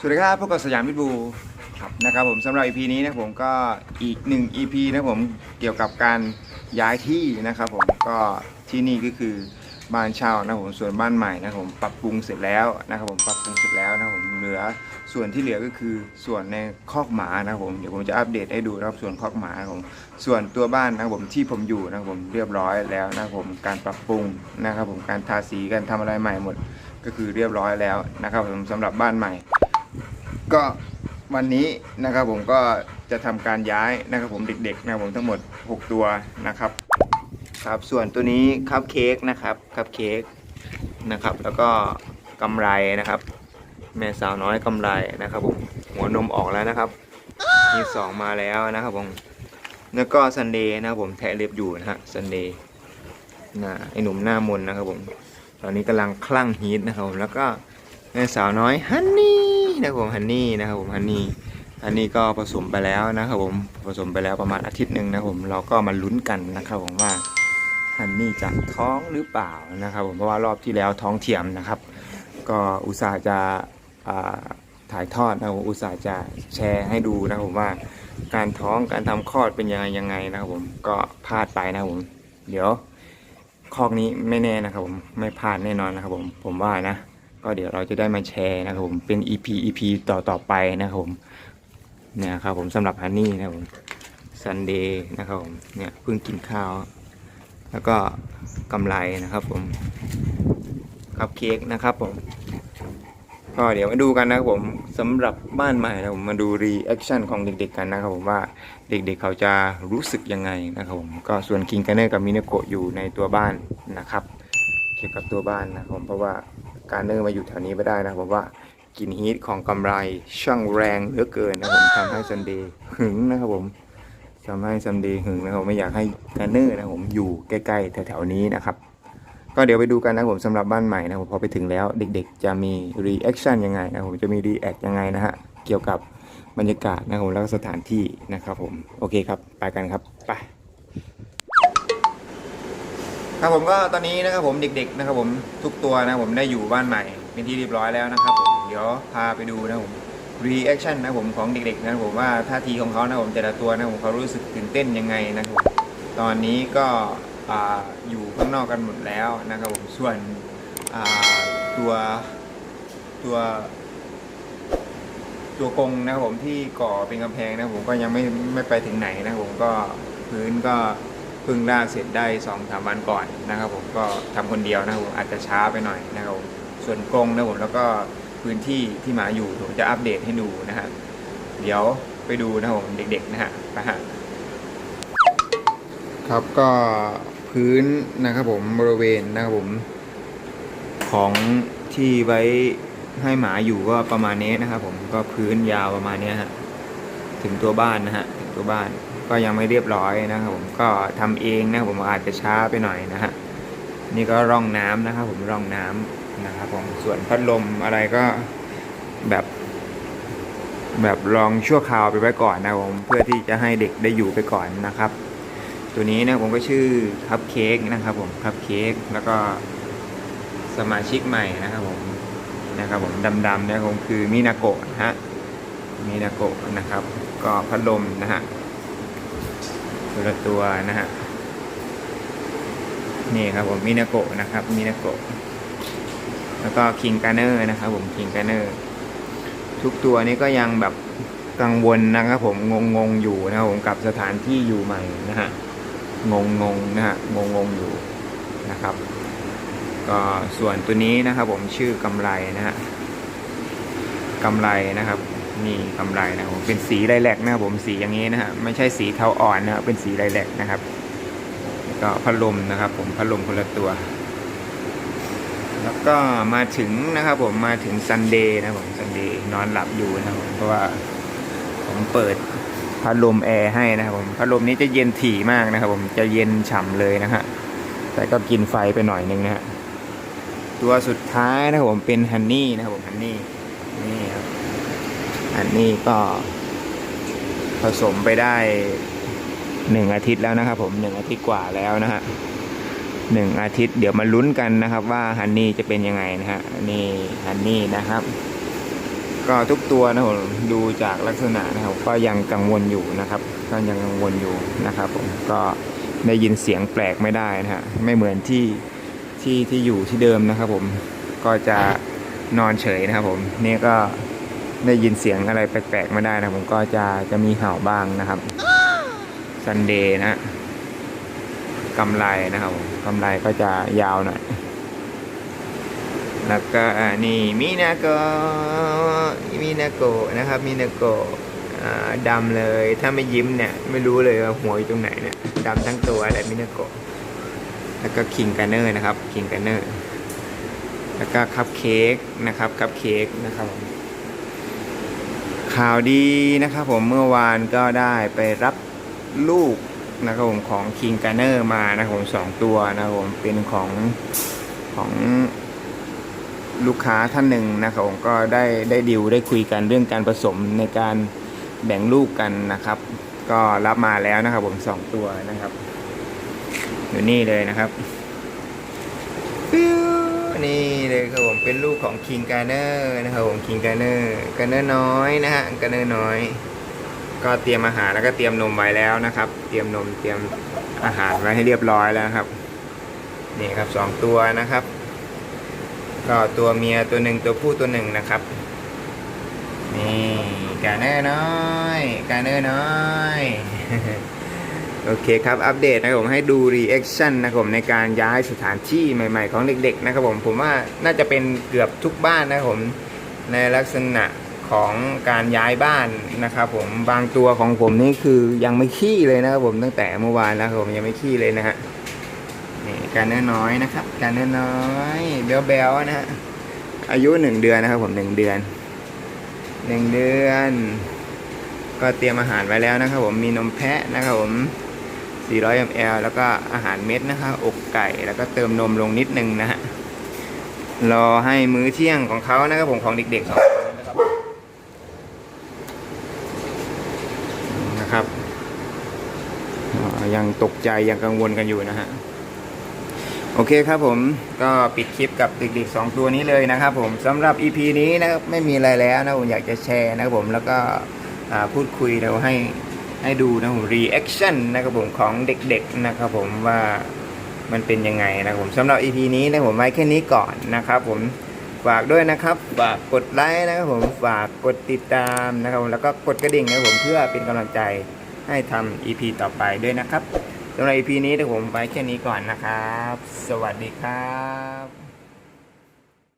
สวัสดีครับพบกับสยามพิทบูครับนะครับผมสำหรับ EP นี้นะผมก็อีกหนึ่ง EP นะผมเกี่ยวกับการย้ายที่นะครับผมก็ที่นี่ก็คือบ้านเช่านะผมส่วนบ้านใหม่นะผมปรับปรุงเสร็จแล้วนะครับผมปรับปรุงเสร็จแล้วนะผมเหลือส่วนที่เหลือก็คือส่วนในคอกหมานะผมเดี๋ยวผมจะอัปเดตให้ดูนะครับส่วนคอกหมาผมส่วนตัวบ้านนะผมที่ผมอยู่นะผมเรียบร้อยแล้วนะครับผมการปรับปรุงนะครับผมการทาสีการทำอะไรใหม่หมด ก็คือเรียบร้อยแล้วนะครับผมสำหรับบ้านใหม่ ก็วันนี้นะครับผมก็จะทำการย้ายนะครับผมเด็กๆนะครับผมทั้งหมด 6 ตัวนะครับ ครับส่วนตัวนี้คัพเค้กนะครับคัพเค้กนะครับ แล้วก็กำไรนะครับ แม่สาวน้อยกำไรนะครับผมหัวนมออกแล้วนะครับมีสองมาแล้วนะครับผมแล้วก็ซันเดย์นะครับผมแทะเล็บอยู่นะฮะซันเดย์นะไอหนุ่มหน้ามนนะครับผมตอนนี้กำลังคลั่งฮีทนะครับผมแล้วก็แม่สาวน้อยฮันนี่ นะครับผมฮันนี่นะครับผมฮันนี่ฮันนี่ก็ผสมไปแล้วนะครับผมผสมไปแล้วประมาณอาทิตย์หนึ่งนะครับผมเราก็มาลุ้นกันนะครับผมว่าฮันนี่จะท้องหรือเปล่านะครับ ผมเพราะว่ารอบที่แล้วท้องเทียมนะครับ ก็อุตส่าห์จะถ่ายทอดนะครับผมอุตส่าห์จะแชร์ให้ดูนะครับผมว่าการท้องการทำคลอดเป็นยังไงยังไงนะครับผมก็พลาดไปนะครับผม เดี๋ยวคอกนี้ไม่แน่นะครับผมไม่พลาดแน่นอนนะครับผมผมว่านะ ก็เดี๋ยวเราจะได้มาแชร์นะครับผมเป็น EP EP ต่อต่อไปนะครับผมเนี่ยครับผมสำหรับฮันนี่นะครับผมซันเดย์นะครับผมเนี่ยเพิ่งกินข้าว แล้วก็กำไรนะครับผมคัพเค้กนะครับผมก็เดี๋ยวมาดูกันนะครับผมสำหรับบ้านใหม่นะผมมาดูรีแอคชั่นของเด็กๆกันนะครับผมว่าเด็กๆเขาจะรู้สึกยังไงนะครับผมก็ส่วนคิงกันเนอร์กับมินาโกะอยู่ในตัวบ้านนะครับ เกี่ยวกับตัวบ้านนะครับผมเพราะว่า การเนอร์มาอยู่แถวนี้ไม่ได้นะผมว่ากินฮีทของกำไรช่างแรงเหลือเกินนะผมทำให้ซันเดย์หึงนะครับผมทำให้ซันเดย์หึงนะครับผมไม่อยากให้การเนอร์นะผมอยู่ใกล้ๆแถวๆนี้นะครับก็เดี๋ยวไปดูกันนะผมสำหรับบ้านใหม่นะผมพอไปถึงแล้วเด็กๆ จะมีรีแอคชั่นยังไงนะผมจะมีรีแอคยังไงนะฮะเกี่ยวกับบรรยากาศนะครับผมแล้วก็สถานที่นะครับผมโอเคครับไปกันครับไป ครับผมก็ตอนนี้นะครับผมเด็กๆนะครับผมทุกตัวนะครับผมได้อยู่บ้านใหม่เป็นที่เรียบร้อยแล้วนะครับผมเดี๋ยวพาไปดูนะครับผมรีแอคชั่นนะครับผมของเด็กๆนะครับผมว่าท่าทีของเขานะครับผมแต่ละตัวนะครับผมเขารู้สึกตื่นเต้นยังไงนะครับผมตอนนี้ก็ออยู่ข้างนอกกันหมดแล้วนะครับผมส่วนตัวตัว ตัวกงนะครับผมที่ก่อเป็นกำแพงนะครับผมก็ยังไม่ไม่ไปถึงไหนนะครับผมก็พื้นก็ พิ่งล่าเสร็จได้สองสามวันก่อนนะครับผมก็ทำคนเดียวนะครับผมอาจจะช้าไปหน่อยนะครับผมส่วนกรงนะผมแล้วก็พื้นที่ที่หมาอยู่ผมจะอัปเดตให้ดูนะฮะเดี๋ยวไปดูนะครับผมเด็กๆนะฮะไปฮะครับก็พื้นนะครับผมบริเวณนะครับผม ของที่ไว้ให้หมาอยู่ก็ประมาณนี้นะครับผมก็พื้นยาวประมาณนี้ฮะถึงตัวบ้านนะฮะถึงตัวบ้าน ก็ยังไม่เรียบร้อยนะครับผมก็ทำเองนะครับผมอาจจะช้าไปหน่อยนะฮะนี่ก็ร่องน้ำนะครับผมร่องน้ำนะครับผมส่วนพัดลมอะไรก็แบบ แบบลองชั่วคราวไปไว้ก่อนนะครับผมเพื่อที่จะให้เด็กได้อยู่ไปก่อนนะครับ ตัวนี้นะผมก็ชื่อคัพเค้กนะครับผมคัพเค้กแล้วก็สมาชิกใหม่นะครับผมนะครับผมดำๆเนี่ยผมคือมินาโกะนะฮะมินาโกะนะครับ ก็พัดลมนะฮะ ตัวละตัวนะฮะนี่ครับผมมินาโกะนะครับมินาโกะแล้วก็คิงการเนอร์นะครับผมคิงการเนอร์ทุกตัวนี้ก็ยังแบบกังวลนะครับผมงงๆอยู่นะครับผมกับสถานที่อยู่ใหม่นะฮะงงงๆนะฮะงงงอยู่นะครับก็ส่วนตัวนี้นะครับผมชื่อกำไรนะฮะกำไรนะครับ นี่กำไรนะผมเป็นสีไลแลกนะครับผมสีอย่างนี้นะฮะไม่ใช่สีเทาอ่อนนะครับเป็นสีไลแลกนะครับแล้วก็พัดลมนะครับ ผมพัดลมคนละตัว แล้วก็มาถึงนะครับ ผมมาถึงซันเดย์นะผมซันเดย์นอนหลับอยู่นะผมเพราะว่าผมเปิดพัดลมแอร์ให้นะครับผมพัดลมนี้จะเย็นถี่มากนะครับ ผมจะเย็นฉ่ำเลยนะฮะแต่ก็กินไฟไปหน่อยนึงนะฮะตัวสุดท้ายนะครับผมเป็นฮันนี่นะครับผมฮันนี่นี่ครับ ฮันนี่ก็ผสมไปได้หนึ่งอาทิตย์แล้วนะครับผมหนึ่งอาทิตย์กว่าแล้วนะฮะหนึ่งอาทิตย์เดี๋ยวมาลุ้นกันนะครับ ว่าฮันนี่จะเป็นยังไงนะฮะนี่ฮันนี่นะครับ ก็ทุกตัวนะผมดูจากลักษณะนะครับ ก็ยังกังวลอยู่นะครับ ก็ยังกังวลอยู่นะครับผมก็ได้ยินเสียงแปลกไม่ได้นะฮะไม่เหมือนที่ที่ที่อยู่ที่เดิมนะครับผมก็จะนอนเฉยนะครับผมนี่ก็ ได้ยินเสียงอะไรแปลกๆไม่ได้นะผมก็จะจะมีเห่าบ้างนะครับซันเดย์นะกำไรนะครับกำไรก็จะยาวหน่อยแล้วก็นี่มินาโกมินาโกนะครับมินาโกดำเลยถ้าไม่ยิ้มเนี่ยไม่รู้เลยว่าหัวอยู่ตรงไหนเนี่ยดำทั้งตัวเลยมินาโกแล้วก็คิงกันเนอร์นะครับคิงกันเนอร์แล้วก็คัพเค้กนะครับคัพเค้กนะครับ ข่าวดีนะครับผมเมื่อวานก็ได้ไปรับลูกนะครับผมของคิงกันเนอร์มานะครับผมสองตัวนะครับผมเป็นของของลูกค้าท่านหนึ่งนะครับผมก็ได้ได้ดิวได้คุยกันเรื่องการผสมในการแบ่งลูกกันนะครับ ก็รับมาแล้วนะครับผมสองตัวนะครับ อยู่นี่เลยนะครับ นี่เลยครับผมเป็นลูกของคิงการเนอร์นะครับผมคิงการเนอร์การเนอร์น้อยนะฮะการเนอร์น้อย ก็เตรียมอาหารแล้วก็เตรียมนมไว้แล้วนะครับ เตรียมนมเตรียมอาหารไว้ให้เรียบร้อยแล้วครับนี่ครับสองตัวนะครับ ก็ตัวเมียตัวหนึ่งตัวผู้ตัวหนึ่งนะครับนี่การเนอร์น้อยการเนอร์น้อย โอเคครับ อัปเดตนะครับผมให้ดูรีแอคชั่นนะครับผมในการย้ายสถานที่ใหม่ ๆ ของเด็ก ๆ นะครับผมผมว่าน่าจะเป็นเกือบทุกบ้านนะครับผมในลักษณะของการย้ายบ้านนะครับผมบางตัวของผมนี่คือยังไม่ขี้เลยนะครับผมตั้งแต่เมื่อวานแล้วครับผมยังไม่ขี้เลยนะฮะนี่การเนื้อน้อยนะครับ การเนื้อน้อยเบลเบลนะฮะอายุหนึ่งเดือนนะครับผมหนึ่งเดือนหนึ่งเดือน ก็เตรียมอาหารไว้แล้วนะครับผมมีนมแพะนะครับผม 400 ml แล้วก็อาหารเม็ดนะครับอกไก่ แล้วก็เติมนมลงนิดนึงนะฮะ รอให้มื้อเที่ยงของเขานะครับผมของเด็กๆสองคนนะครับนะครับ ยังตกใจยังกังวลกันอยู่นะฮะ โอเคครับผมก็ปิดคลิปกับเด็กๆ 2 ตัวนี้เลยนะครับผมสำหรับ EP นี้นะครับไม่มีอะไรแล้วนะผมอยากจะแชร์นะครับผมแล้วก็พูดคุยเราให้ ให้ดูนะผม reaction นะครับผมของเด็กๆนะครับผมว่ามันเป็นยังไงนะครับผมสำหรับ EP นี้นะผมไว้แค่นี้ก่อนนะครับผมฝากด้วยนะครับฝากกดไลค์นะครับผมฝากกดติดตามนะครับผมแล้วก็กดกระดิ่งนะครับผมเพื่อเป็นกำลังใจให้ทำ EP ต่อไปด้วยนะครับสำหรับ EP นี้เดี๋ยวผมไปแค่นี้ก่อนนะครับ สวัสดีครับ